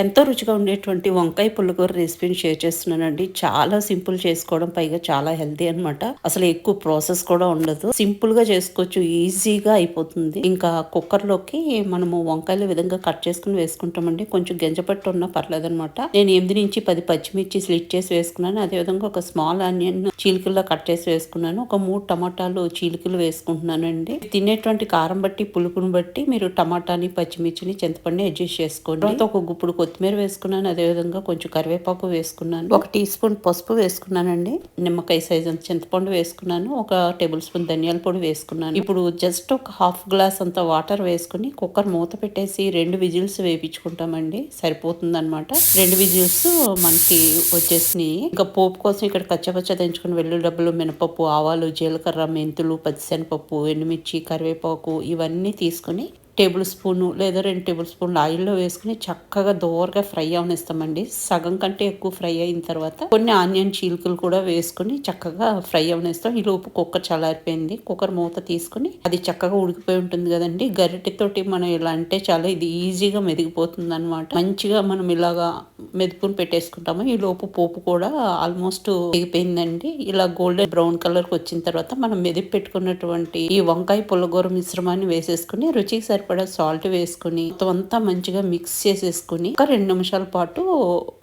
ఎంతో రుచిగా ఉండేటువంటి వంకాయ పుల్లకూర రెసిపీని షేర్ చేస్తున్నానండి. చాలా సింపుల్ చేసుకోవడం పైగా చాలా హెల్తీ అన్నమాట. అసలు ఎక్కువ ప్రాసెస్ కూడా ఉండదు. సింపుల్గా చేసుకోవచ్చు ఈజీగా అయిపోతుంది. ఇంకా కుక్కర్లోకి మనము వంకాయల విధంగా కట్ చేసుకుని వేసుకుంటామండి. కొంచెం గంజపట్టు ఉన్నా పర్లేదు అనమాట నేను ఎనిమిది నుంచి పది పచ్చిమిర్చి స్లిట్ చేసి వేసుకున్నాను. అదే విధంగా ఒక స్మాల్ ఆనియన్ చీలికల్లో కట్ చేసి వేసుకున్నాను. ఒక మూడు టమాటాలు చీలికలు వేసుకుంటున్నానండి. తినేటువంటి కారం బట్టి పులుపుని బట్టి మీరు టమాటాని పచ్చిమిర్చిని చింతపండుని అడ్జస్ట్ చేసుకోండి. తర్వాత ఒక గుప్పుడు కొత్తిమీర వేసుకున్నాను అదే విధంగా కొంచెం కరివేపాకు వేసుకున్నాను. ఒక టీ స్పూన్ పసుపు వేసుకున్నానండి. నిమ్మకాయ సైజ్ అంత చింతపండు వేసుకున్నాను. ఒక టేబుల్ స్పూన్ ధనియాల పొడి వేసుకున్నాను. ఇప్పుడు జస్ట్ ఒక హాఫ్ గ్లాస్ అంత వాటర్ వేసుకుని కుక్కర్ మూత పెట్టేసి రెండు విజిల్స్ వేపించుకుంటామండి. సరిపోతుంది అనమాట రెండు విజిల్స్ మనకి వచ్చేసినాయి. ఇంకా పోపు కోసం ఇక్కడ కచ్చపచ్చ దంచుకుని వెల్లుల్లి డబ్బులు మినపప్పు ఆవాలు జీలకర్ర మెంతులు పచ్చిశనపప్పు ఎండుమిర్చి కరివేపాకు ఇవన్నీ తీసుకుని టేబుల్ స్పూను లేదా రెండు టేబుల్ స్పూన్లు ఆయిల్లో వేసుకుని చక్కగా దోరగా ఫ్రై అవనిస్తామండి. సగం కంటే ఎక్కువ ఫ్రై అయిన తర్వాత కొన్ని ఆనియన్ చీలికలు కూడా వేసుకుని చక్కగా ఫ్రై అవనిస్తాం. ఈ లోపు కుక్కర్ చల్లారిపోయింది. కుక్కర్ మూత తీసుకుని అది చక్కగా ఉడికిపోయి ఉంటుంది కదండి. గరిటెతోటి మనం ఇలా అంటే చాలా ఇది ఈజీగా మెదిగిపోతుంది అనమాట మంచిగా మనం ఇలాగా మెదుపుని పెట్టేసుకుంటాము. ఈ లోపు పోపు కూడా ఆల్మోస్ట్ ఎగిపోయిందండి ఇలా గోల్డెన్ బ్రౌన్ కలర్కి వచ్చిన తర్వాత మనం మెదిపి పెట్టుకున్నటువంటి ఈ వంకాయ పుల్లగూర మిశ్రమాన్ని వేసేసుకుని రుచికి సరిపడా సాల్ట్ వేసుకుని మొత్తం అంతా మంచిగా మిక్స్ చేసేసుకుని ఒక రెండు నిమిషాల పాటు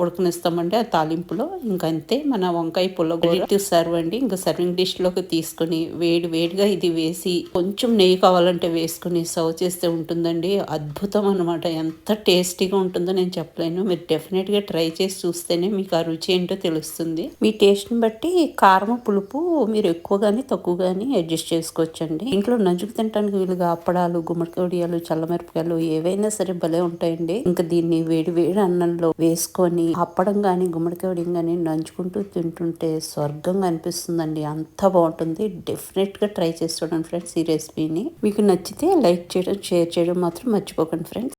ఉడకనిస్తామండి ఆ తాలింపులో. ఇంకా అంతే మన వంకాయ పుల్లగూర సర్వ్ అండి. ఇంకా సర్వింగ్ డిష్లోకి తీసుకుని వేడి వేడిగా ఇది వేసి కొంచెం నెయ్యి కావాలంటే వేసుకుని సర్వ్ చేస్తే ఉంటుందండి. అద్భుతం అనమాట ఎంత టేస్టీగా ఉంటుందో నేను చెప్పలేను. మీరు డెఫినెట్గా ట్రై చేసి చూస్తేనే మీకు ఆ రుచి ఏంటో తెలుస్తుంది. మీ టేస్ట్ని బట్టి కారం పులుపు మీరు ఎక్కువ కానీ తక్కువ కానీ అడ్జస్ట్ చేసుకోవచ్చండి. ఇంట్లో నంచుకు తినడానికి వీలుగా అప్పడాలు చల్ల చల్లమిరపకాయలు ఏవైనా సరే భలే ఉంటాయండి. ఇంకా దీన్ని వేడి వేడి అన్నంలో వేసుకొని అప్పడం కానీ గుమ్మడికాయ కానీ నంచుకుంటూ తింటుంటే స్వర్గంగా అనిపిస్తుందండి. అంత బాగుంటుంది. డెఫినెట్గా ట్రై చేసి చూడండి ఫ్రెండ్స్ ఈ రెసిపీని మీకు నచ్చితే లైక్ చేయడం షేర్ చేయడం మాత్రం మర్చిపోకండి ఫ్రెండ్స్.